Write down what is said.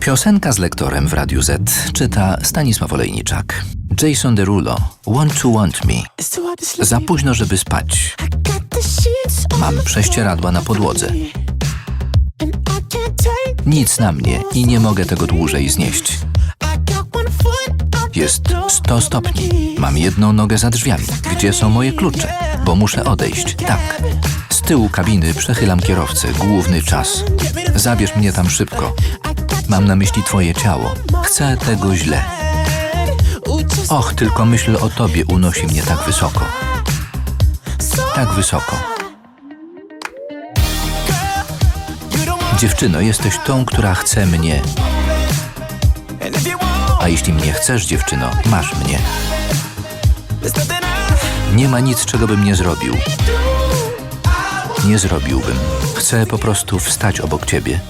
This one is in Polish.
Piosenka z lektorem w Radiu Z czyta Stanisław Olejniczak. Jason Derulo, Want to Want Me. Za późno, żeby spać. Mam prześcieradła na podłodze. Nic na mnie i nie mogę tego dłużej znieść. Jest 100 stopni. Mam jedną nogę za drzwiami. Gdzie są moje klucze? Bo muszę odejść. Tak. Z tyłu kabiny przechylam kierowcę. Główny czas. Zabierz mnie tam szybko. Mam na myśli twoje ciało. Chcę tego źle. Och, tylko myśl o tobie unosi mnie tak wysoko. Tak wysoko. Dziewczyno, jesteś tą, która chce mnie. A jeśli mnie chcesz, dziewczyno, masz mnie. Nie ma nic, czego bym nie zrobił. Nie zrobiłbym. Chcę po prostu wstać obok ciebie.